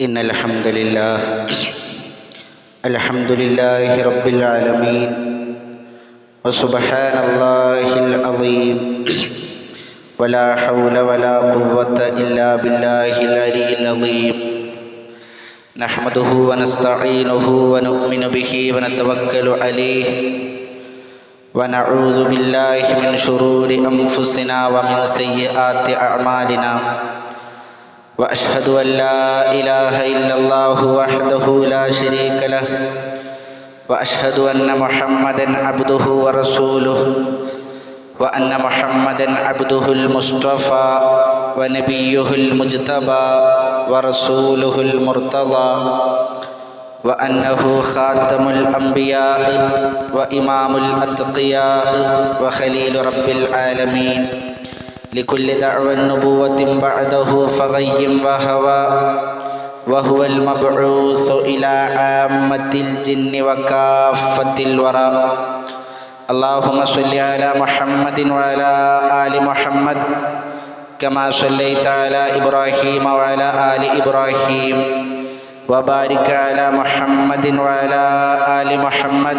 إن الحمد لله الحمد لله رب العالمين وسبحان الله العظيم ولا حول ولا قوة إلا بالله العلي العظيم نحمده ونستعينه ونؤمن به ونتوكل عليه ونعوذ بالله من شرور أنفسنا ومن سيئات أعمالنا وأشهد أن لا إله إلا الله وحده لا شريك له وأشهد أن محمدا عبده ورسوله وأن محمدا عبده المصطفى ونبيه المجتبى ورسوله المرتضى وأنه خاتم الأنبياء وإمام الأتقياء وخليل رب العالمين. لكل دعوى النبوة بعده فغي وهوى وهو المبعوث إلى عامة الجن وكافة الورى اللهم صل على محمد وعلى آل محمد كما صليت على إبراهيم وعلى آل إبراهيم وبارك على محمد وعلى آل محمد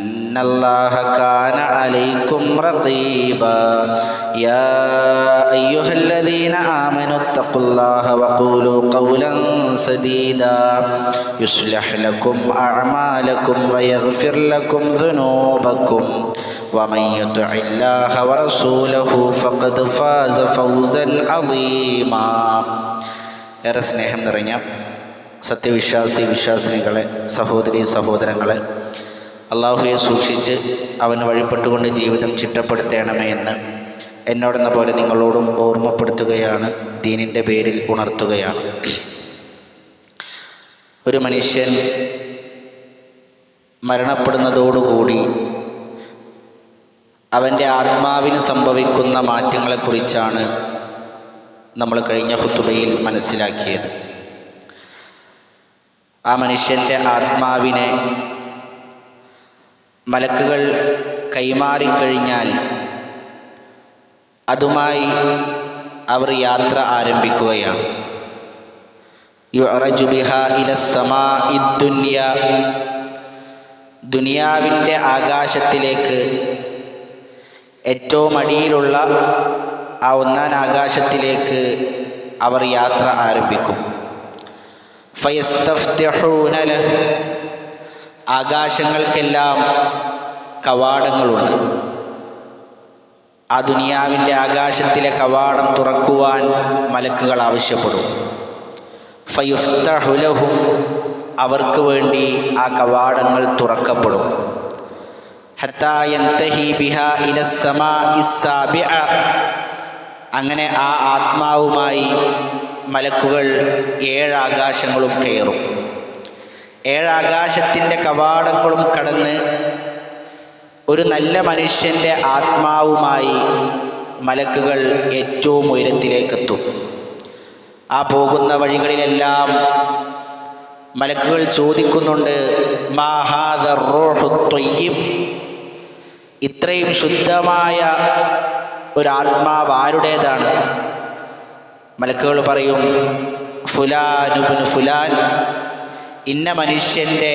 الله كان عليكم رقيبا يا أيها الذين آمنوا اتقوا الله وقولوا قولا سديدا يصلح لكم أعمالكم ويغفر لكم ذنوبكم ومن يطع الله ورسوله فقد فاز فوزا عظيما ഏറെ സ്നേഹം നിറഞ്ഞ സത്യവിശ്വാസി വിശ്വാസിനികളെ സഹോദരി സഹോദരങ്ങളെ അള്ളാഹുയെ സൂക്ഷിച്ച് അവന് വഴിപ്പെട്ടുകൊണ്ട് ജീവിതം ചിട്ടപ്പെടുത്തേണമേ എന്ന് എന്നോടെന്ന പോലെ നിങ്ങളോടും ഓർമ്മപ്പെടുത്തുകയാണ് ദീനിന്റെ പേരിൽ ഉണർത്തുകയാണ്. ഒരു മനുഷ്യൻ മരണപ്പെടുന്നതോടുകൂടി അവന്റെ ആത്മാവിന് സംഭവിക്കുന്ന മാറ്റങ്ങളെക്കുറിച്ചാണ് നമ്മൾ കഴിഞ്ഞ ഹുത്തുബയിൽ മനസ്സിലാക്കിയത്. ആ മനുഷ്യന്റെ ആത്മാവിനെ മലക്കുകൾ കൈമാറിക്കഴിഞ്ഞാൽ അതുമായി അവർ യാത്ര ആരംഭിക്കുകയാണ്. ദുനിയാവിന്റെ ആകാശത്തിലേക്ക് ഏറ്റവും അടിയിലുള്ള ആ ഒന്നാം ആകാശത്തിലേക്ക് അവർ യാത്ര ആരംഭിക്കും. ആകാശങ്ങൾക്കെല്ലാം കവാടങ്ങളുണ്ട്. ആ ദുനിയാവിന്റെ ആകാശത്തിലെ കവാടം തുറക്കുവാൻ മലക്കുകൾ ആവശ്യപ്പെടും. ഫയുഫ്തഹുലഹും അവർക്ക് വേണ്ടി ആ കവാടങ്ങൾ തുറക്കപ്പെടും. അങ്ങനെ ആ ആത്മാവുമായി മലക്കുകൾ ഏഴാകാശങ്ങളും കയറും. ഏഴാകാശത്തിന്റെ കവാടങ്ങളും കടന്ന് ഒരു നല്ല മനുഷ്യന്റെ ആത്മാവുമായി മലക്കുകൾ ഏറ്റവും ഉയരത്തിലേക്കെത്തും. ആ പോകുന്ന വഴികളിലെല്ലാം മലക്കുകൾ ചോദിക്കുന്നുണ്ട് ഇത്രയും ശുദ്ധമായ ഒരാത്മാവ് ആരുടേതാണ്? മലക്കുകൾ പറയും ഫുലാനുബുന് ഫുലാൻ. ഇന്ന മനുഷ്യന്റെ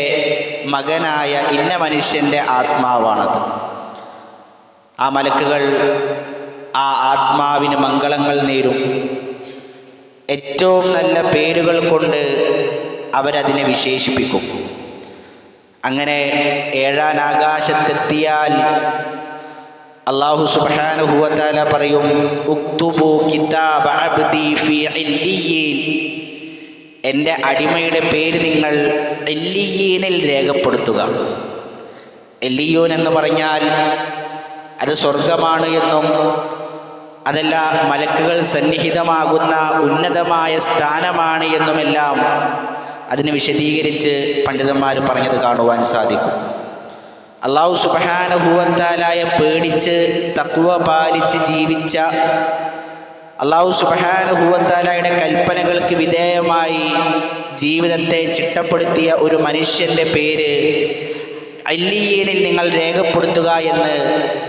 മകനായ ഇന്ന മനുഷ്യന്റെ ആത്മാവാണത്. ആ മലക്കുകൾ ആ ആത്മാവിന് മംഗളങ്ങൾ നേരും. ഏറ്റവും നല്ല പേരുകൾ കൊണ്ട് അവരതിനെ വിശേഷിപ്പിക്കും. അങ്ങനെ ഏഴാൻ ആകാശത്തെത്തിയാൽ അള്ളാഹു സുബാനുഹുവത്താല പറയും ഉക്തുബു കിതാബ അബ്ദി എന്റെ അടിമയുടെ പേര് നിങ്ങൾ എല്ലിയീനിൽ രേഖപ്പെടുത്തുക. എല്ലിയോൻ എന്ന് പറഞ്ഞാൽ അത് സ്വർഗമാണ് എന്നും അതല്ല മലക്കുകൾ സന്നിഹിതമാകുന്ന ഉന്നതമായ സ്ഥാനമാണ് എന്നുമെല്ലാം അതിന് വിശദീകരിച്ച് പണ്ഡിതന്മാർ പറഞ്ഞത് കാണുവാൻ സാധിക്കും. അള്ളാഹു സുബഹാനുഭൂവത്താലായ പേടിച്ച് തത്വ പാലിച്ച് ജീവിച്ച അള്ളാഹു സുബഹാനുഭൂവത്താലായുടെ കൽപ്പനകൾക്ക് വിധേയമായി ജീവിതത്തെ ചിട്ടപ്പെടുത്തിയ ഒരു മനുഷ്യന്റെ പേര് അല്ലീനിൽ നിങ്ങൾ രേഖപ്പെടുത്തുക എന്ന്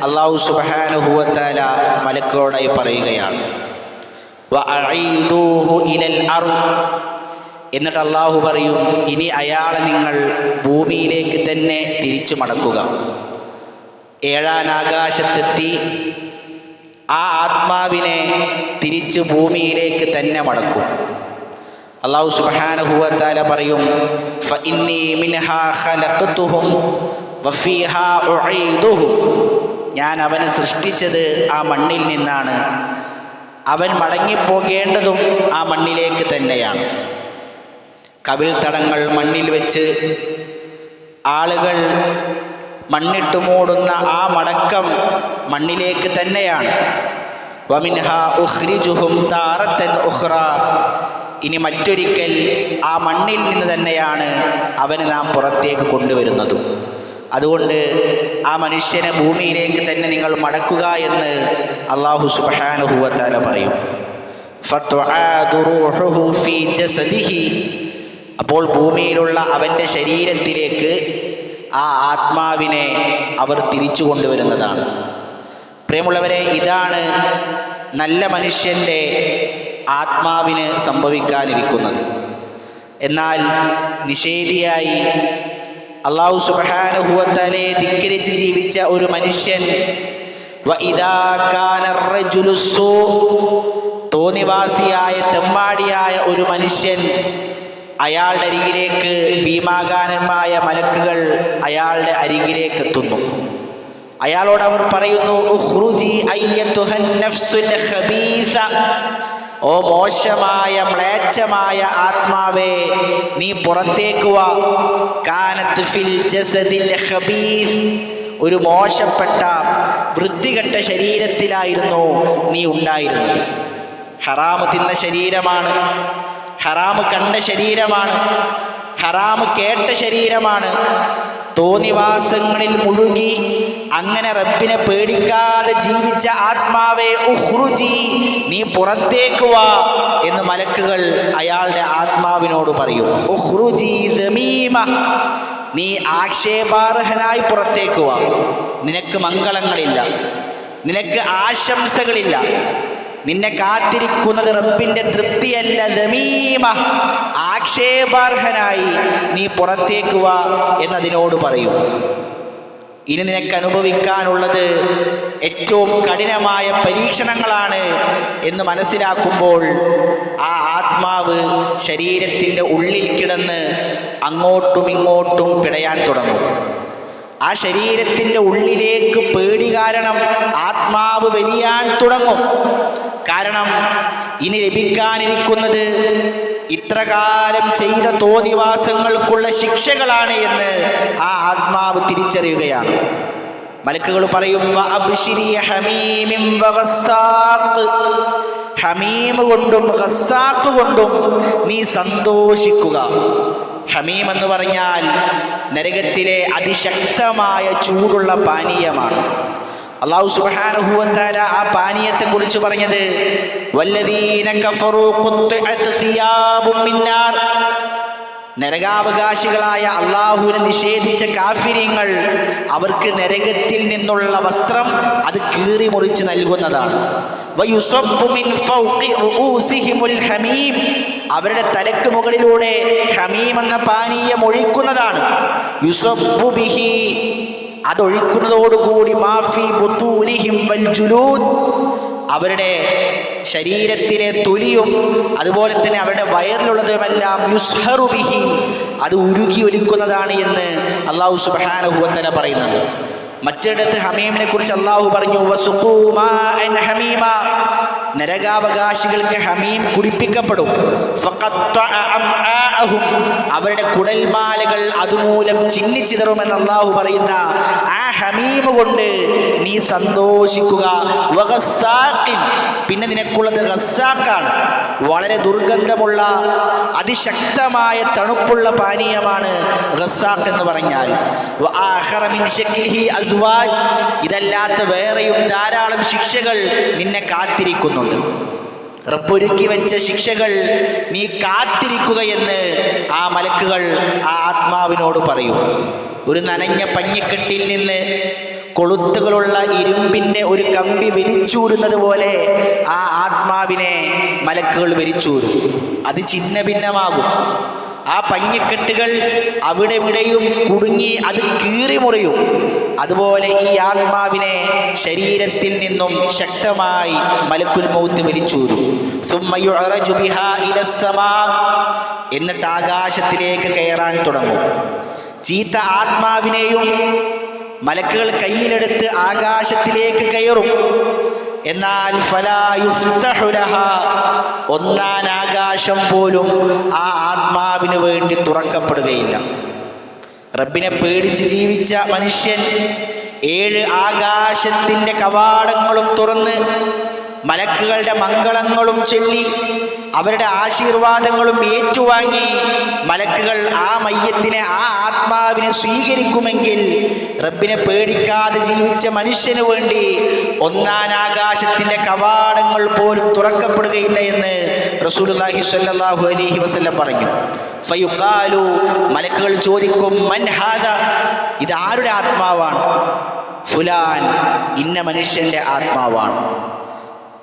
അള്ളാഹു സുബഹാനുഭൂവത്താല മലക്കോടായി പറയുകയാണ്. എന്നിട്ട് അള്ളാഹു പറയും ഇനി അയാളെ നിങ്ങൾ ഭൂമിയിലേക്ക് തന്നെ തിരിച്ചു മടക്കുക. ഏഴാൻ ആകാശത്തെത്തി ആ ആത്മാവിനെ തിരിച്ച് ഭൂമിയിലേക്ക് തന്നെ മടക്കും. അള്ളാഹു സുബാനഹുവത്താല പറയും. ഞാൻ അവനെ സൃഷ്ടിച്ചത് ആ മണ്ണിൽ നിന്നാണ്. അവൻ മടങ്ങിപ്പോകേണ്ടതും ആ മണ്ണിലേക്ക് തന്നെയാണ്. കവിൾ തടങ്ങൾ മണ്ണിൽ വെച്ച് ആളുകൾ മണ്ണിട്ട് മൂടുന്ന ആ മടക്കം മണ്ണിലേക്ക് തന്നെയാണ്. ഇനി മറ്റൊരിക്കൽ ആ മണ്ണിൽ നിന്ന് തന്നെയാണ് അവന് നാം പുറത്തേക്ക് കൊണ്ടുവരുന്നതും. അതുകൊണ്ട് ആ മനുഷ്യനെ ഭൂമിയിലേക്ക് തന്നെ നിങ്ങൾ മടക്കുക എന്ന് അള്ളാഹു സുബാനുഹുവത്താല പറയും. അപ്പോൾ ഭൂമിയിലുള്ള അവന്റെ ശരീരത്തിലേക്ക് ആ ആത്മാവിനെ അവർ തിരിച്ചു കൊണ്ടുവരുന്നതാണ്. പ്രിയമുള്ളവരെ ഇതാണ് നല്ല മനുഷ്യന്റെ ആത്മാവിന് സംഭവിക്കാനിരിക്കുന്നത്. എന്നാൽ നിഷേധിയായി അള്ളാഹു സുബാനുഹുവത്തലെ ധിക്കരിച്ച് ജീവിച്ച ഒരു മനുഷ്യൻ തോന്നിവാസിയായ തെമ്മാടിയായ ഒരു മനുഷ്യൻ അയാളുടെ അരികിലേക്ക് ഭീമാകാരന്മായ മലക്കുകൾ അയാളുടെ അരികിലേക്ക് എത്തുന്നു അയാളോട് അവർ പറയുന്നു. ഓ മോശമായ മ്ലേച്ഛമായ ആത്മാവേ നീ പുറത്തേക്ക് വാ. കാനത്ത് ഫിൽ ജസദിൽ ഒരു മോശപ്പെട്ട വൃത്തികെട്ട ശരീരത്തിലായിരുന്നു നീ ഉണ്ടായിരുന്നത്. ഹറാമ് തിന്ന ശരീരമാണ്. ഹറാമ് കണ്ട ശരീരമാണ്. ഹറാമ് കേട്ട ശരീരമാണ്. തോന്നിവാസങ്ങളിൽ മുഴുകി അങ്ങനെ റബ്ബിനെ പേടിക്കാതെ ജീവിച്ച ആത്മാവേ ഉഹ്റുജി നീ പുറത്തേക്ക് വാ എന്ന് മലക്കുകൾ അയാളുടെ ആത്മാവിനോട് പറയും. ഉഹ്റുജി ദമീമ നീ ആക്ഷേപാർഹനായി പുറത്തേക്ക് വാ. നിനക്ക് മംഗളങ്ങളില്ല. നിനക്ക് ആശംസകളില്ല. നിന്നെ കാത്തിരിക്കുന്നത് റബ്ബിന്റെ തൃപ്തിയല്ല ദമീമ. ആക്ഷേപാർഹനായി നീ പുറത്തേക്ക് വാ എന്നതിനോട് പറയും. ഇനി നിനക്ക് അനുഭവിക്കാനുള്ളത് ഏറ്റവും കഠിനമായ പരീക്ഷണങ്ങളാണ് എന്ന് മനസ്സിലാക്കുമ്പോൾ ആ ആത്മാവ് ശരീരത്തിന്റെ ഉള്ളിൽ കിടന്ന് അങ്ങോട്ടും ഇങ്ങോട്ടും പിടയാൻ തുടങ്ങും. ആ ശരീരത്തിന്റെ ഉള്ളിലേക്ക് പേടി കാരണം ആത്മാവ് വലിയാൻ തുടങ്ങും. കാരണം ഇനി ലഭിക്കാനിരിക്കുന്നത് ഇത്രകാലം ചെയ്ത തോന്നിവാസങ്ങൾക്കുള്ള ശിക്ഷകളാണ് എന്ന് ആ ആത്മാവ് തിരിച്ചറിയുകയാണ്. മലക്കുകൾ പറയും. ഹമീം കൊണ്ടും ഹസാക്ക് കൊണ്ടും നീ സന്തോഷിക്കുക. ഹമീം എന്ന് പറഞ്ഞാൽ നരകത്തിലെ അതിശക്തമായ ചൂടുള്ള പാനീയമാണ്. അള്ളാഹു സുബ്ഹാനഹുവതആല ആ പാനീയത്തെ കുറിച്ച് പറഞ്ഞത് നരകാവകാശികളായ അള്ളാഹുവിനെ നിഷേധിച്ച കാഫിര്യങ്ങൾ അവർക്ക് നരകത്തിൽ നിന്നുള്ള വസ്ത്രം അത് കീറി മുറിച്ച് നൽകുന്നതാണ്. അവരുടെ തലക്ക് മുകളിലൂടെ ഹമീം എന്ന പാനീയം ഒഴിക്കുന്നതാണ്. അതൊഴിക്കുന്നതോടുകൂടി മാഫി ബുത്തൂനിഹിം വൽ അവരുടെ ശരീരത്തിലെ തൊലിയും അതുപോലെ തന്നെ അവരുടെ വയറിലുള്ളതുമെല്ലാം യുസ്ഹറുബിഹി അത് ഉരുകി ഒലിക്കുന്നതാണ് എന്ന് അള്ളാഹു സുബാനുഭവത്തല പറയുന്നുണ്ട് മറ്റിടത്ത് ഹമീമിനെ കുറിച്ച് അള്ളാഹു പറഞ്ഞു "വസുഖൂ മാഅൻ ഹമീമ." നരകാവകാശികൾക്ക് ഹമീം കുടിപ്പിക്കപ്പെടും. അവരുടെ കുടൽമാലകൾ അതുമൂലം ചിന്നിച്ചിതറുമെന്ന് അള്ളാഹു പറയുന്ന ആ ഹമീമ കൊണ്ട് നീ സന്തോഷിക്കുക. പിന്നെ നിനക്കുള്ളത് ഗസ്സാക്കാണ് വളരെ ദുർഗന്ധമുള്ള അതിശക്തമായ തണുപ്പുള്ള പാനീയമാണ് ഗസ്സാഖ് എന്ന് പറഞ്ഞാൽ. ഇതല്ലാത്ത വേറെയും ധാരാളം ശിക്ഷകൾ നിന്നെ കാത്തിരിക്കുന്നുണ്ട് റബ്ബൊരുക്കി വെച്ച ശിക്ഷകൾ നീ കാത്തിരിക്കുകയെന്ന് ആ മലക്കുകൾ ആ ആത്മാവിനോട് പറയും. ഒരു നനഞ്ഞ പഞ്ഞിക്കെട്ടിൽ നിന്ന് കൊളുത്തുകളുള്ള ഇരുമ്പിന്റെ ഒരു കമ്പി വലിച്ചൂരുന്നത് പോലെ ആ ആത്മാവിനെ മലക്കുകൾ വലിച്ചൂരും. അത് ചിന്ന ഭിന്നമാകും ആ പഞ്ഞിക്കെട്ടുകൾ അവിടെവിടെയും കുടുങ്ങി അത് കീറി മുറിയും അതുപോലെ ഈ ആത്മാവിനെ ശരീരത്തിൽ നിന്നും ശക്തമായി മലക്കുൽ മൗത്ത് വലിച്ചൂരും. എന്നിട്ട് ആകാശത്തിലേക്ക് കയറാൻ തുടങ്ങും. ചീത്ത ആത്മാവിനെയും മലക്കുകൾ കയ്യിലെടുത്ത് ആകാശത്തിലേക്ക് കയറും. എന്നാൽ. ഒന്നാൻ ആകാശം പോലും ആ ആത്മാവിന് വേണ്ടി തുറക്കപ്പെടുകയില്ല റബ്ബിനെ പേടിച്ച് ജീവിച്ച മനുഷ്യൻ ഏഴ് ആകാശത്തിന്റെ കവാടങ്ങളും തുറന്ന് മലക്കുകളുടെ മംഗളങ്ങളും ചൊല്ലി അവരുടെ ആശീർവാദങ്ങളും ഏറ്റുവാങ്ങി മലക്കുകൾ ആ മയ്യത്തിനെ ആ ആത്മാവിനെ സ്വീകരിക്കുമെങ്കിൽ റബ്ബിനെ പേടിക്കാതെ ജീവിച്ച മനുഷ്യന് വേണ്ടി ഒന്നാനാകാശത്തിന്റെ കവാടങ്ങൾ പോലും തുറക്കപ്പെടുകയില്ല എന്ന് റസൂലുള്ളാഹി സ്വല്ലല്ലാഹു അലൈഹി വസല്ലം പറഞ്ഞു. ഫയുക്കാലു മലക്കുകൾ ചോദിക്കും മൻ ഹാദ? ഇത് ആരുടെ ആത്മാവാണ്? ഫുലാൻ ഇന്ന മനുഷ്യന്റെ ആത്മാവാണ്.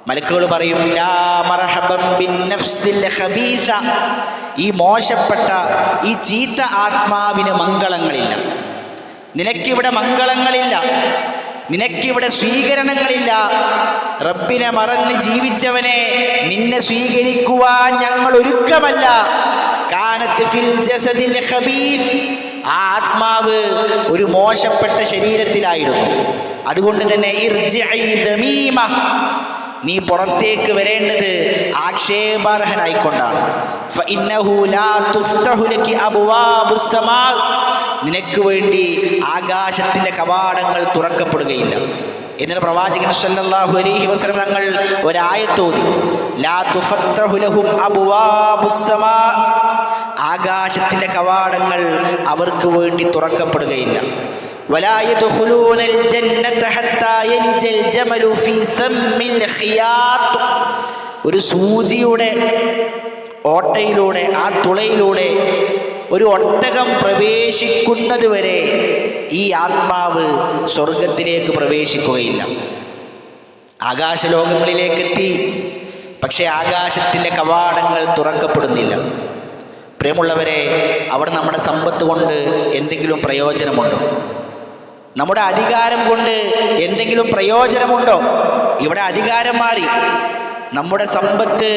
മലക്കുകൾ പറയും ഈ മോശപ്പെട്ട ഈ ചീത്ത ആത്മാവിന് മംഗളങ്ങളില്ല. നിനക്കിവിടെ മംഗളങ്ങളില്ല. നിനക്കിവിടെ സ്വീകരണങ്ങളില്ല. റബ്ബിനെ മറന്ന് ജീവിച്ചവനെ നിന്നെ സ്വീകരിക്കുവാൻ ഞങ്ങൾ ഒരുക്കമല്ല. കാനത്ത് ഫിൽ ജസദിൽ ഖബീസ്. ആ ആത്മാവ് ഒരു മോശപ്പെട്ട ശരീരത്തിലായിരുന്നു. അതുകൊണ്ട് തന്നെ ദമീമ. നീ പുറത്തേക്ക് വരേണ്ടത് ആക്ഷേപാർഹനായിക്കൊണ്ടാണ്. നിനക്ക് വേണ്ടി ആകാശത്തിന്റെ കവാടങ്ങൾ തുറക്കപ്പെടുകയില്ല. എന്നാൽ പ്രവാചകൻ സല്ലല്ലാഹു അലൈഹി വസല്ലം തങ്ങൾ ഒരായത്തോതി ലാ തുഫത്തഹു ലഹും അബ്വാബുസ് സമാ. ആകാശത്തിന്റെ കവാടങ്ങൾ അവർക്ക് വേണ്ടി തുറക്കപ്പെടുകയില്ല. ولا يدخلون الجنة حتى يلج الجمل في سم الخياط ഒരു സൂചിയുടെ ഓട്ടയിലൂടെ ആ തുളയിലൂടെ ഒരു ഒട്ടകം പ്രവേശിക്കുന്നത് വരെ ഈ ആത്മാവ് സ്വർഗത്തിലേക്ക് പ്രവേശിക്കുകയില്ല ആകാശലോകങ്ങളിലേക്ക് എത്തി പക്ഷേ ആകാശത്തിൻ്റെ കവാടങ്ങൾ തുറക്കപ്പെടുന്നില്ല പ്രിയമുള്ളവരെ അവിടെ നമ്മുടെ സമ്പത്ത് കൊണ്ട് എന്തെങ്കിലും പ്രയോജനമുണ്ടോ നമ്മുടെ അധികാരം കൊണ്ട് എന്തെങ്കിലും പ്രയോജനമുണ്ടോ? ഇവിടെ അധികാരം മാറി. നമ്മുടെ സമ്പത്ത്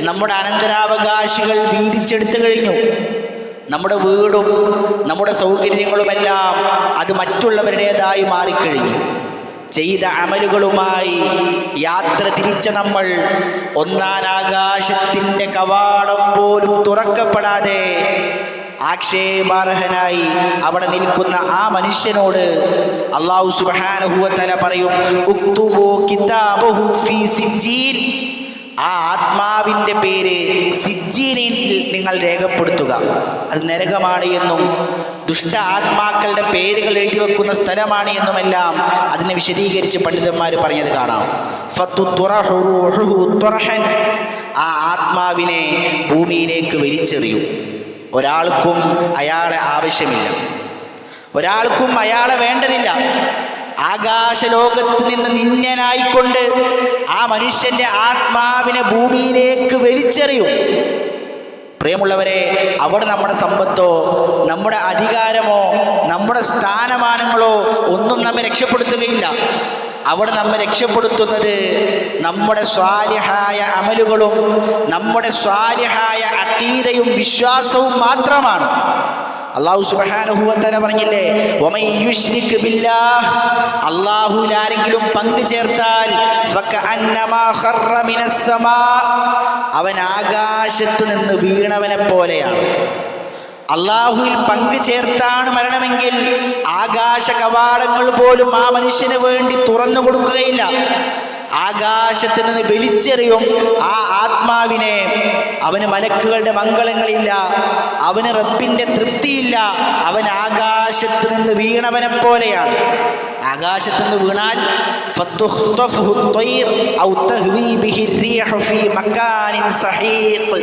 നമ്മുടെ അനന്തരാവകാശികൾ വീതിച്ചെടുത്തു കഴിഞ്ഞു. നമ്മുടെ വീടും നമ്മുടെ സൗകര്യങ്ങളുമെല്ലാം അത് മറ്റുള്ളവരുടേതായി മാറിക്കഴിഞ്ഞു. ചെയ്ത അമലുകളുമായി യാത്ര തിരിച്ച നമ്മൾ ഒന്നാനാകാശത്തിന്റെ കവാടം പോലും തുറക്കപ്പെടാതെ ആക്ഷേപാർഹനായി അവിടെ നിൽക്കുന്ന ആ മനുഷ്യനോട് അള്ളാഹു സുബ്ഹാനഹു പറയും ആ ആത്മാവിന്റെ പേര് സിജ്ജീനിൽ നിങ്ങൾ രേഖപ്പെടുത്തുക. അത് നരകമാണ് എന്നും ദുഷ്ട ആത്മാക്കളുടെ പേരുകൾ എഴുതി വെക്കുന്ന സ്ഥലമാണ് എന്നുമെല്ലാം അതിനെ വിശദീകരിച്ച് പണ്ഡിതന്മാർ പറഞ്ഞത് കാണാം. ആ ആത്മാവിനെ ഭൂമിയിലേക്ക് വലിച്ചെറിയും. ഒരാൾക്കും അയാളെ ആവശ്യമില്ല. ഒരാൾക്കും അയാളെ വേണ്ടതില്ല. ആകാശലോകത്ത് നിന്ന് നിന്യനായിക്കൊണ്ട് ആ മനുഷ്യന്റെ ആത്മാവിനെ ഭൂമിയിലേക്ക് വലിച്ചെറിയും. പ്രിയമുള്ളവരെ അവിടെ നമ്മുടെ സമ്പത്തോ നമ്മുടെ അധികാരമോ നമ്മുടെ സ്ഥാനമാനങ്ങളോ ഒന്നും നമ്മെ രക്ഷപ്പെടുത്തുകയില്ല. അവിടെ നമ്മെ രക്ഷപ്പെടുത്തുന്നത് നമ്മുടെ സ്വാലിഹായ അമലുകളും നമ്മുടെ സ്വാലിഹായ അക്കീതയും വിശ്വാസവും മാത്രമാണ് അള്ളാഹു സുബാനുഹൂവത്തന പറഞ്ഞില്ലേ "വമൻ ബില്ലാ ബില്ലാഹ്" അള്ളാഹുവിൽ ആരെങ്കിലും പങ്കു ചേർത്താൽ. അവൻ ആകാശത്ത് നിന്ന് വീണവനെ പോലെയാണ് അള്ളാഹുവിൽ പങ്കു ചേർത്താണ് മരണമെങ്കിൽ ആകാശ കവാടങ്ങൾ പോലും ആ മനുഷ്യന് വേണ്ടി തുറന്നു കൊടുക്കുകയില്ല. ആകാശത്തിൽ നിന്ന് വലിച്ചെറിയും ആ ആത്മാവിനെ. അവന് മലക്കുകളുടെ മംഗളങ്ങളില്ല അവന് റബ്ബിന്റെ തൃപ്തിയില്ല അവൻ ആകാശത്ത് നിന്ന് വീണവനെ പോലെയാണ്. ആകാശത്ത് നിന്ന് വീണാൽ ഔ തഹ്വീ ബിഹി ഫീ മക്കാനിൻ സഹീഖ്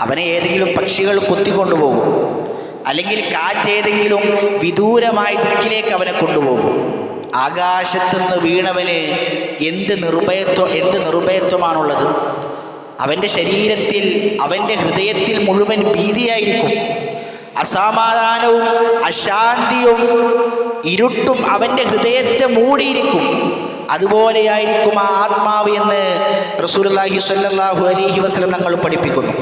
അവനെ ഏതെങ്കിലും പക്ഷികൾ കൊത്തിക്കൊണ്ടുപോകും. അല്ലെങ്കിൽ കാറ്റേതെങ്കിലും വിദൂരമായ ദിക്കിലേക്ക് അവനെ കൊണ്ടുപോകും. ആകാശത്തുനിന്ന് വീണവന് എന്ത് നിർഭയത്വം എന്ത് നിർഭയത്വമാണുള്ളത്? അവന്റെ ശരീരത്തിൽ അവന്റെ ഹൃദയത്തിൽ മുഴുവൻ ഭീതിയായിരിക്കും. അസമാധാനവും അശാന്തിയും ഇരുട്ടും അവന്റെ ഹൃദയത്തെ മൂടിയിരിക്കും. അതുപോലെയായിരിക്കും ആ ആത്മാവ് എന്ന് റസൂലുള്ളാഹി സ്വല്ലല്ലാഹു അലഹി വസ്ലം ഞങ്ങൾ പഠിപ്പിക്കുന്നു.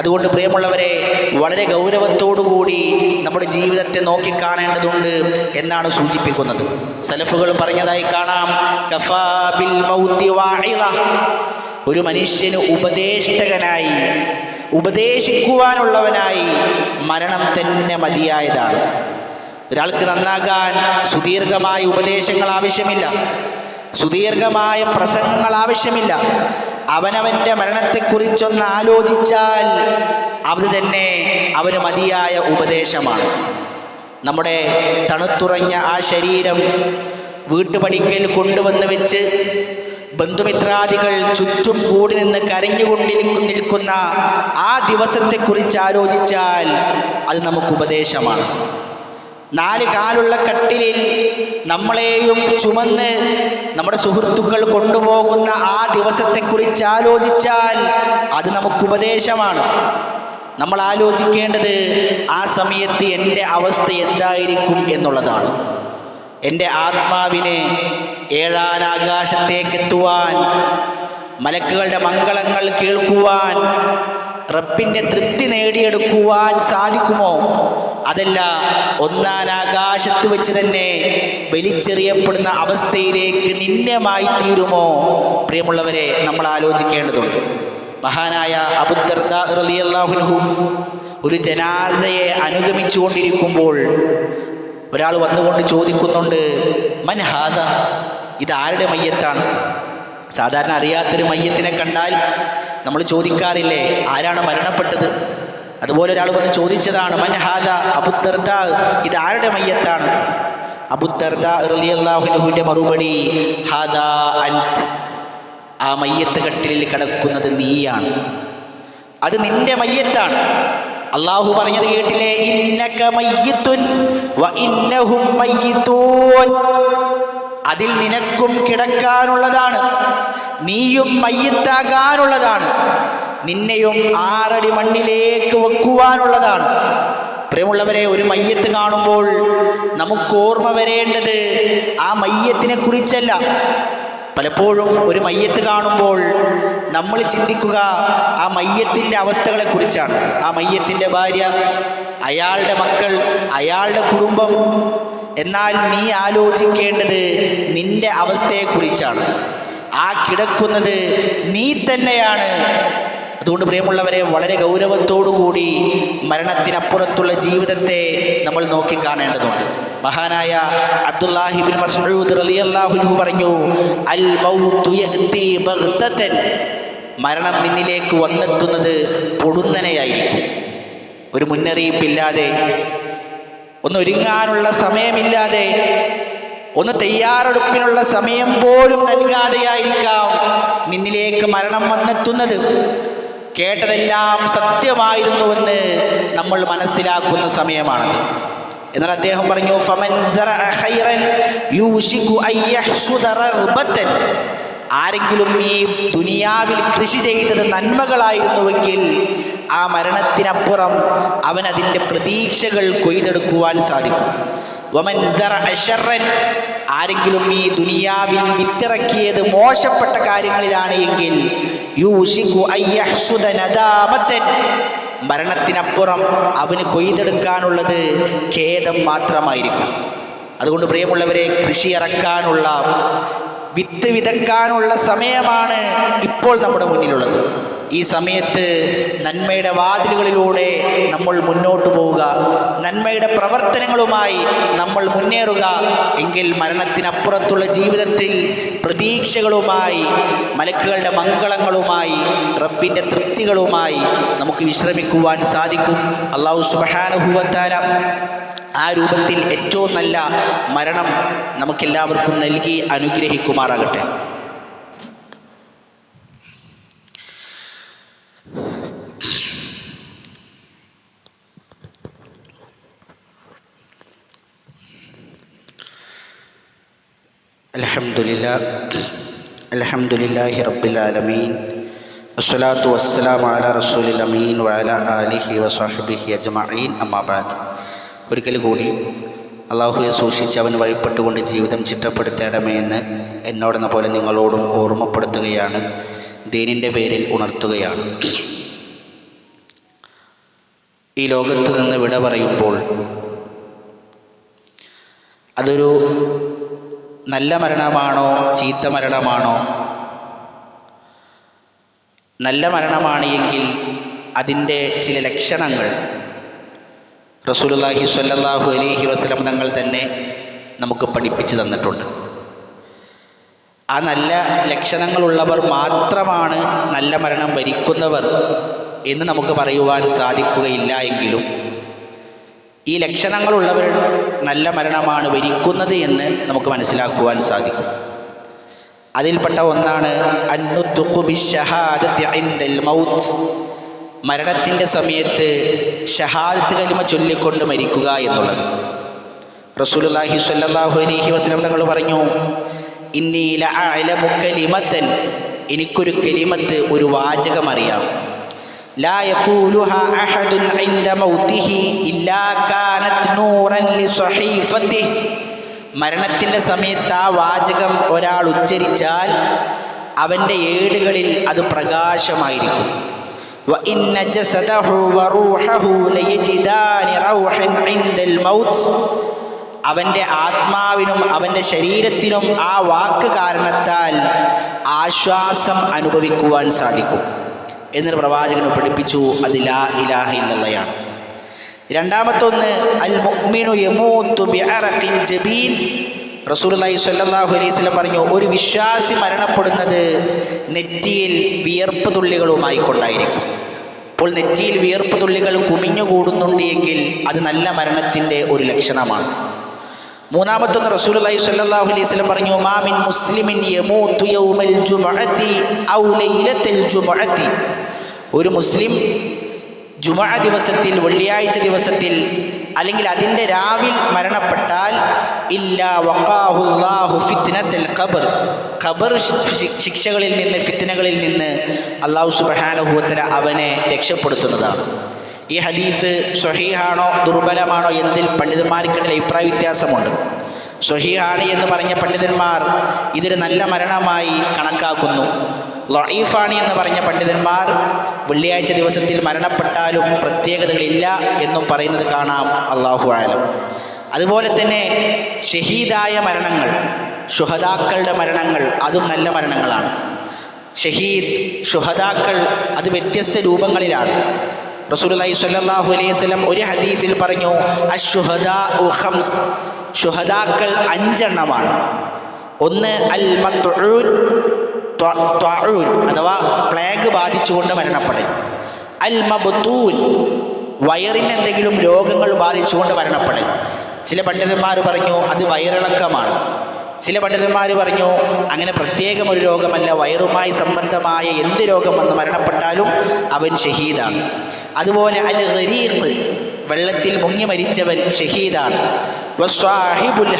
അതുകൊണ്ട് പ്രിയമുള്ളവരെ വളരെ ഗൗരവത്തോടുകൂടി നമ്മുടെ ജീവിതത്തെ നോക്കിക്കാണേണ്ടതുണ്ട് എന്നാണ് സൂചിപ്പിക്കുന്നത് സലഫുകൾ പറഞ്ഞതായി കാണാം കഫാബിൽ. ഒരു മനുഷ്യന് ഉപദേഷ്ടകനായി ഉപദേശിക്കുവാനുള്ളവനായി മരണം തന്നെ മതിയായതാണ് ഒരാൾക്ക് നന്നാകാൻ സുദീർഘമായ ഉപദേശങ്ങൾ ആവശ്യമില്ല സുദീർഘമായ പ്രസംഗങ്ങൾ ആവശ്യമില്ല അവനവന്റെ മരണത്തെക്കുറിച്ചൊന്ന് ആലോചിച്ചാൽ അത് തന്നെ അവന് മതിയായ ഉപദേശമാണ്. നമ്മുടെ തണുത്തുറഞ്ഞ ആ ശരീരം വീട്ടുപടിക്കൽ കൊണ്ടുവന്ന് വെച്ച് ബന്ധുമിത്രാദികൾ ചുറ്റും കൂടി നിന്ന് കരഞ്ഞുകൊണ്ടിരിക്കും നിൽക്കുന്ന ആ ദിവസത്തെക്കുറിച്ച് ആലോചിച്ചാൽ അത് നമുക്ക് ഉപദേശമാണ്. നാല് കാലുള്ള കട്ടിലിൽ നമ്മളെയും ചുമന്ന് നമ്മുടെ സുഹൃത്തുക്കൾ കൊണ്ടുപോകുന്ന ആ ദിവസത്തെക്കുറിച്ച് ആലോചിച്ചാൽ അത് നമുക്ക് ഉപദേശമാണ്. നമ്മൾ ആലോചിക്കേണ്ടത് ആ സമയത്ത് എന്റെ അവസ്ഥ എന്തായിരിക്കും എന്നുള്ളതാണ്. എന്റെ ആത്മാവിനെ ഏഴാനാകാശത്തേക്കെത്തുവാൻ മലക്കുകളുടെ മംഗളങ്ങൾ കേൾക്കുവാൻ റബ്ബിന്റെ തൃപ്തി നേടിയെടുക്കുവാൻ സാധിക്കുമോ? അതല്ല ഒന്നാൻ ഒന്നാനാകാശത്ത് വെച്ച് തന്നെ വലിച്ചെറിയപ്പെടുന്ന അവസ്ഥയിലേക്ക് നിന്നമായി തീരുമോ പ്രിയമുള്ളവരെ നമ്മൾ ആലോചിക്കേണ്ടതുണ്ട്. മഹാനായ അബുദർദ ഒരു ജനാസയെ അനുഗമിച്ചുകൊണ്ടിരിക്കുമ്പോൾ ഒരാൾ വന്നുകൊണ്ട് ചോദിക്കുന്നുണ്ട് മൻഹാദ ഇത് ആരുടെ മയ്യത്താണ്? സാധാരണ അറിയാത്തൊരു മയ്യത്തിനെ കണ്ടാൽ നമ്മൾ ചോദിക്കാറില്ലേ? ആരാണ് മരണപ്പെട്ടത്? അതുപോലെ ഒരാൾ വന്ന് ചോദിച്ചതാണ് മൻഹാദ അബുദർദ ഇത് ആരുടെ മയ്യത്താണ്? അബുദർദ മറുപടി ആ മയ്യത്ത് കട്ടിലിൽ കിടക്കുന്നത് നീയാണ്. അത് നിന്റെ മയ്യത്താണ്. അള്ളാഹു പറഞ്ഞത് കേട്ടില്ലേ? ഇന്നക മയ്യത്തുൻ വ അതിൽ നിനക്കും കിടക്കാനുള്ളതാണ്. നീയും മയ്യത്താകാനുള്ളതാണ്. നിന്നെയും ആറടി മണ്ണിലേക്ക് വെക്കുവാനുള്ളതാണ്. പ്രിയമുള്ളവരെ ഒരു മയ്യത്ത് കാണുമ്പോൾ നമുക്ക് ഓർമ്മ വരേണ്ടത് ആ മയ്യത്തിനെ കുറിച്ചല്ല. പലപ്പോഴും ഒരു മയ്യത്ത് കാണുമ്പോൾ നമ്മൾ ചിന്തിക്കുക ആ മയ്യത്തിന്റെ അവസ്ഥകളെ കുറിച്ചാണ്. ആ മയ്യത്തിന്റെ ഭാര്യ അയാളുടെ മക്കൾ അയാളുടെ കുടുംബം. എന്നാൽ നീ ആലോചിക്കേണ്ടത് നിന്റെ അവസ്ഥയെക്കുറിച്ചാണ് ആ കിടക്കുന്നത് നീ തന്നെയാണ്. അതുകൊണ്ട് പ്രിയമുള്ളവരെ വളരെ ഗൗരവത്തോടുകൂടി മരണത്തിനപ്പുറത്തുള്ള ജീവിതത്തെ നമ്മൾ നോക്കി കാണേണ്ടതുണ്ട്. മഹാനായ അബ്ദുല്ലാഹിബിൻ മസ്ഊദ് റളിയല്ലാഹുൻഹു പറഞ്ഞു അൽ മരണം നിന്നിലേക്ക് വന്നെത്തുന്നത് പൊടുന്നനെയായിരിക്കും. ഒരു മുന്നറിയിപ്പില്ലാതെ ഒന്നൊരുങ്ങാനുള്ള സമയമില്ലാതെ ഒന്ന് തയ്യാറെടുപ്പിനുള്ള സമയം പോലും നൽകാതെയായിരിക്കാം നിന്നിലേക്ക് മരണം വന്നെത്തുന്നത്. കേട്ടതെല്ലാം സത്യമായിരുന്നുവെന്ന് നമ്മൾ മനസ്സിലാക്കുന്ന സമയമാണത്. എന്നാൽ അദ്ദേഹം പറഞ്ഞു ഫമൻ ആരെങ്കിലും ഈ ദുനിയാവിൽ കൃഷി ചെയ്തത് നന്മകളായിരുന്നുവെങ്കിൽ ആ മരണത്തിനപ്പുറം അവൻ അതിന്റെ പ്രതീക്ഷകൾ കൊയ്തെടുക്കുവാൻ സാധിക്കും. ആരെങ്കിലും ഈ ദുനിയാവിൽ വിത്തിറക്കിയത് മോശപ്പെട്ട കാര്യങ്ങളിലാണ് എങ്കിൽ മരണത്തിനപ്പുറം അവന് കൊയ്തെടുക്കാനുള്ളത് ഖേദം മാത്രമായിരിക്കും. അതുകൊണ്ട് പ്രിയമുള്ളവരെ കൃഷി ഇറക്കാനുള്ള വിത്ത് വിതക്കാനുള്ള സമയമാണ് ഇപ്പോൾ നമ്മുടെ മുന്നിലുള്ളത്. ഈ സമയത്ത് നന്മയുടെ വാതിലുകളിലൂടെ നമ്മൾ മുന്നോട്ട് പോവുക. നന്മയുടെ പ്രവർത്തനങ്ങളുമായി നമ്മൾ മുന്നേറുക. എങ്കിൽ മരണത്തിനപ്പുറത്തുള്ള ജീവിതത്തിൽ പ്രതീക്ഷകളുമായി മലക്കുകളുടെ മംഗളങ്ങളുമായി റബ്ബിന്റെ തൃപ്തികളുമായി നമുക്ക് വിശ്രമിക്കുവാൻ സാധിക്കും. അള്ളാഹു സുബഹാനുഭൂവത്താല ആ രൂപത്തിൽ ഏറ്റവും നല്ല മരണം നമുക്കെല്ലാവർക്കും നൽകി അനുഗ്രഹിക്കുമാറാകട്ടെ. അലഹമുല്ല അലഹമുല്ലാഹി റബ്ബിലാലമീൻ വസ്സലാത്തു വസ്സലാം അല റസൂലിൽ അമീൻ വഅല ആലിഹി വസാഹിബിഹി അജ്മഈൻ. അമ്മാബാദ് ഒരിക്കൽ കൂടി അള്ളാഹുയെ സൂക്ഷിച്ച് അവൻ വഴിപ്പെട്ടുകൊണ്ട് ജീവിതം ചിട്ടപ്പെടുത്തേണമേ എന്ന് എന്നോടെന്ന പോലെ നിങ്ങളോടും ഓർമ്മപ്പെടുത്തുകയാണ്. ദീനിന്റെ പേരിൽ ഉണർത്തുകയാണ്. ഈ ലോകത്ത് നിന്ന് വിട പറയുമ്പോൾ അതൊരു നല്ല മരണമാണോ ചീത്ത മരണമാണോ? നല്ല മരണമാണ് എങ്കിൽ അതിന്റെ ചില ലക്ഷണങ്ങൾ. റസൂലുള്ളാഹി സ്വല്ലല്ലാഹു അലൈഹി വസ്ലം തങ്ങൾ തന്നെ നമുക്ക് പഠിപ്പിച്ചു തന്നിട്ടുണ്ട്. ആ നല്ല ലക്ഷണങ്ങളുള്ളവർ മാത്രമാണ് നല്ല മരണം ഭരിക്കുന്നവർ എന്ന് നമുക്ക് പറയുവാൻ സാധിക്കുകയില്ല എങ്കിലും ഈ ലക്ഷണങ്ങളുള്ളവർ നല്ല മരണമാണ് വരിക്കുന്നത് എന്ന് നമുക്ക് മനസ്സിലാക്കുവാൻ സാധിക്കും. അതിൽപ്പെട്ട ഒന്നാണ് മൗത്ത്. മരണത്തിന്റെ സമയത്ത് ഷഹാദത്ത് കലിമ ചൊല്ലിക്കൊണ്ട് മരിക്കുക എന്നുള്ളത്. റസൂലുള്ളാഹി സ്വല്ലല്ലാഹു അലൈഹി വസല്ലം തങ്ങൾ പറഞ്ഞു ഇന്നി ലഅലമു കലിമത്തൻ. എനിക്കൊരു കലിമത്ത് ഒരു വാചകം അറിയാം. لا يقولها أحد عند موته إلا كانت نورا لصحيفته മരണത്തിൻ്റെ സമയത്ത് ആ വാചകം ഒരാൾ ഉച്ചരിച്ചാൽ അവൻ്റെ ഏടുകളിൽ അത് പ്രകാശമായിരിക്കും وإن جسده وروحه ليجدان روحا عند الموت അവൻ്റെ ആത്മാവിനും അവൻ്റെ ശരീരത്തിനും ആ വാക്ക് കാരണത്താൽ ആശ്വാസം അനുഭവിക്കുവാൻ സാധിക്കും എന്നൊരു പ്രവാചകൻ പഠിപ്പിച്ചു അത് ലാ ഇലാഹ ഇല്ലല്ലയാണ്. രണ്ടാമത്തൊന്ന് അൽ മുഅ്മിനു യമൂത്തു ബിഅറഖിൽ ജബീൻ. റസൂലുള്ളാഹി സ്വല്ലല്ലാഹു അലൈഹി വസല്ലം പറഞ്ഞു ഒരു വിശ്വാസി മരണപ്പെടുന്നത് നെറ്റിയിൽ വിയർപ്പ് തുള്ളികളുമായി കൊണ്ടായിരിക്കും. അപ്പോൾ നെറ്റിയിൽ വിയർപ്പ് തുള്ളികൾ കുമിഞ്ഞുകൂടുന്നുണ്ട് എങ്കിൽ അത് നല്ല മരണത്തിന്റെ ഒരു ലക്ഷണമാണ്. മൂന്നാമത്തൊന്ന് റസൂലുള്ളാഹി സ്വല്ലല്ലാഹു അലൈഹി വസല്ലം പറഞ്ഞു മാമിൻ മുസ്ലിമിൻ യമൂതു യൗമൽ ജുമുഅത്തി ഔ ലൈലത്തുൽ ജുമുഅത്തി. ഒരു മുസ്ലിം ജുമഅ ദിവസത്തിൽ വെള്ളിയാഴ്ച ദിവസത്തിൽ അല്ലെങ്കിൽ അതിന്റെ രാവിൽ മരണപ്പെട്ടാൽ ഇല്ലാ വഖാഹുല്ലാഹു ഫിത്നത്തുൽ ഖബർ. ഖബർ ശിക്ഷകളിൽ നിന്ന് ഫിത്നകളിൽ നിന്ന് അള്ളാഹു സുബ്ഹാനഹു വതആല അവനെ രക്ഷപ്പെടുത്തുന്നതാണ്. ഈ ഹദീസ് സ്വഹീഹാണോ ദുർബലമാണോ എന്നതിൽ പണ്ഡിതന്മാർക്കിടയിൽ അഭിപ്രായ വ്യത്യാസമുണ്ട്. സൊഹീഹാണി എന്ന് പറഞ്ഞ പണ്ഡിതന്മാർ ഇതൊരു നല്ല മരണമായി കണക്കാക്കുന്നു. ലൊയീഫാണ് എന്ന് പറഞ്ഞ പണ്ഡിതന്മാർ വെള്ളിയാഴ്ച ദിവസത്തിൽ മരണപ്പെട്ടാലും പ്രത്യേകതകളില്ല എന്നും പറയുന്നത് കാണാം. അള്ളാഹു ആലം അതുപോലെ തന്നെ ഷഹീദായ മരണങ്ങൾ ഷുഹദാക്കളുടെ മരണങ്ങൾ അതും നല്ല മരണങ്ങളാണ്. ഷഹീദ് ഷുഹദാക്കൾ അത് വ്യത്യസ്ത രൂപങ്ങളിലാണ്. റസൂലുള്ളാഹി സ്വല്ലല്ലാഹു അലൈഹി വസല്ലം ഒരു ഹദീസിൽ പറഞ്ഞു അഷ്ഹുഹദാഉ ഖംസ്. ശുഹദാക്കൾ അഞ്ചെണ്ണമാണ്. ഒന്ന് അൽ മത്ഊൻ ത്വ- ത്വഊൻ അഥവാ പ്ലേഗ് ബാധിച്ചുകൊണ്ട് മരണപ്പെടൽ. അൽ മബ്തൂൻ വയറിന് എന്തെങ്കിലും രോഗങ്ങൾ ബാധിച്ചുകൊണ്ട് മരണപ്പെടൽ. ചില പണ്ഡിതന്മാർ പറഞ്ഞു അത് വയറിളക്കമാണ്. ചില പണ്ഡിതന്മാർ പറഞ്ഞു അങ്ങനെ പ്രത്യേകം ഒരു രോഗമല്ല വയറുമായി സംബന്ധമായ എന്ത് രോഗം വന്ന് മരണപ്പെട്ടാലും അവൻ ഷഹീദാണ്. അതുപോലെ അൽ ഗരീഖ് വെള്ളത്തിൽ മുങ്ങി മരിച്ചവൻ ഷഹീദാണ്. വസ്വാഹിബുൽ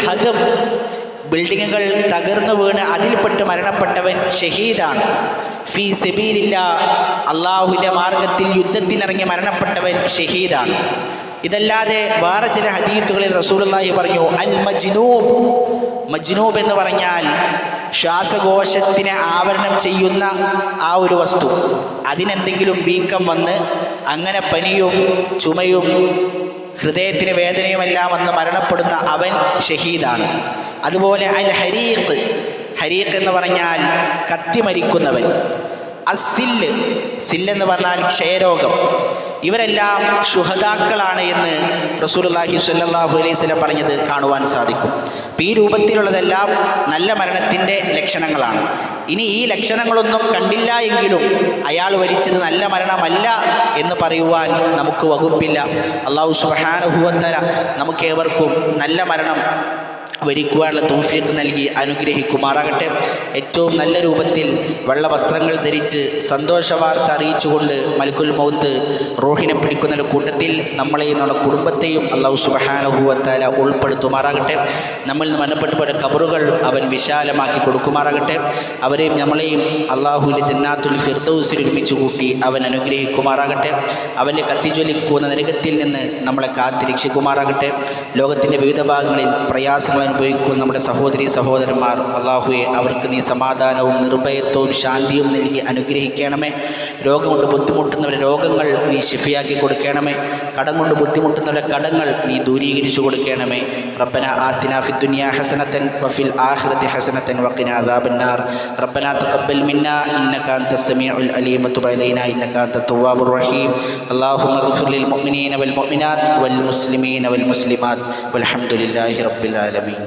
ബിൽഡിങ്ങുകൾ തകർന്നു വീണ് അതിൽപ്പെട്ട് മരണപ്പെട്ടവൻ ഷഹീദാണ്. ഫീ സെബീലില്ല അള്ളാഹുവിന്റെ മാർഗത്തിൽ യുദ്ധത്തിനിറങ്ങി മരണപ്പെട്ടവൻ ഷഹീദാണ്. ഇതല്ലാതെ വേറെ ചില ഹദീസുകളിൽ റസൂലുള്ളാഹി പറഞ്ഞു അൽ മജ്നൂബ് മജ്നൂബ് എന്ന് പറഞ്ഞാൽ ശ്വാസകോശത്തിനെ ആവരണം ചെയ്യുന്ന ആ ഒരു വസ്തു. അതിനെന്തെങ്കിലും വീക്കം വന്ന് അങ്ങനെ പനിയും ചുമയും ഹൃദയത്തിന് വേദനയുമെല്ലാം വന്ന് മരണപ്പെടുന്ന അവൻ ഷഹീദാണ്. അതുപോലെ അൽ ഹരീഖ് ഹരീഖ് എന്ന് പറഞ്ഞാൽ കത്തിമരിക്കുന്നവൻ അസില്ല് സില്ലെന്ന് പറഞ്ഞാൽ ക്ഷയരോഗം. ഇവരെല്ലാം ശുഹദാക്കളാണ് എന്ന് റസൂലുള്ളാഹി സ്വല്ലല്ലാഹു അലൈഹി വസല്ലം പറഞ്ഞത് കാണുവാൻ സാധിക്കും. അപ്പം ഈ രൂപത്തിലുള്ളതെല്ലാം നല്ല മരണത്തിന്റെ ലക്ഷണങ്ങളാണ്. ഇനി ഈ ലക്ഷണങ്ങളൊന്നും കണ്ടില്ല എങ്കിലും അയാൾ വരിച്ചത് നല്ല മരണമല്ല എന്ന് പറയുവാൻ നമുക്ക് വകുപ്പില്ല. അള്ളാഹു സുബഹാനുഭവത്തര നമുക്കേവർക്കും നല്ല മരണം വരിക്കുവാനുള്ള തോഫിയത്ത് നൽകി അനുഗ്രഹിക്കുമാറാകട്ടെ. ഏറ്റവും നല്ല രൂപത്തിൽ വെള്ള വസ്ത്രങ്ങൾ ധരിച്ച് സന്തോഷ വാർത്ത അറിയിച്ചുകൊണ്ട് മൽക്കുൽ മൗത്ത് റോഹിനെ പിടിക്കുന്ന ഒരു കൂട്ടത്തിൽ നമ്മളെയും നമ്മുടെ കുടുംബത്തെയും അള്ളാഹു സുബഹാനുഭൂവത്താല ഉൾപ്പെടുത്തുമാറാകട്ടെ. നമ്മൾ പോയ കബറുകൾ അവൻ വിശാലമാക്കി കൊടുക്കുമാറാകട്ടെ. അവരെയും നമ്മളെയും അള്ളാഹുവിന്റെ ജന്നാത്തുൽ ഫിർദൌസിൽ ഒരുമിച്ച് കൂട്ടി അവൻ അനുഗ്രഹിക്കുമാറാകട്ടെ. അവന്റെ കത്തിജ്വലിക്കുന്ന നരകത്തിൽ നിന്ന് നമ്മളെ കാത്തിരക്ഷിക്കുമാറാകട്ടെ. ലോകത്തിന്റെ വിവിധ ഭാഗങ്ങളിൽ പ്രയാസങ്ങൾ അനുഭവിക്കുന്ന നമ്മുടെ സഹോദരി സഹോദരന്മാർ അള്ളാഹുവെ അവർക്ക് നീ സമാധാനവും നിർഭയത്വവും ശാന്തിയും നൽകി അനുഗ്രഹിക്കണമേ രോഗം കൊണ്ട് ബുദ്ധിമുട്ടുന്നവരെ രോഗങ്ങൾ നീ ശിഫിയാക്കി കൊടുക്കണമേ കടം കൊണ്ട് ബുദ്ധിമുട്ടുന്നവരുടെ കടങ്ങൾ നീ ദൂരീകരിച്ചു കൊടുക്കണമേ റബ്ബന ആത്തിന ഫി ദുനിയ ഹസനത്തൻ വഫിൽ ആഖിറതി ഹസനത്തൻ വഖിന അദാബന്നാർ റബ്ബന തഖബ്ബൽ മിന്ന ഇന്നക അൻത സമീഉൽ അലീം വതുബ് അലൈനാ ഇന്നക അൻത തവ്വാബുർ റഹീം اللهم اغفر للمؤمنين والمؤمنات والمسلمين والمسلمات والحمد لله رب العالمين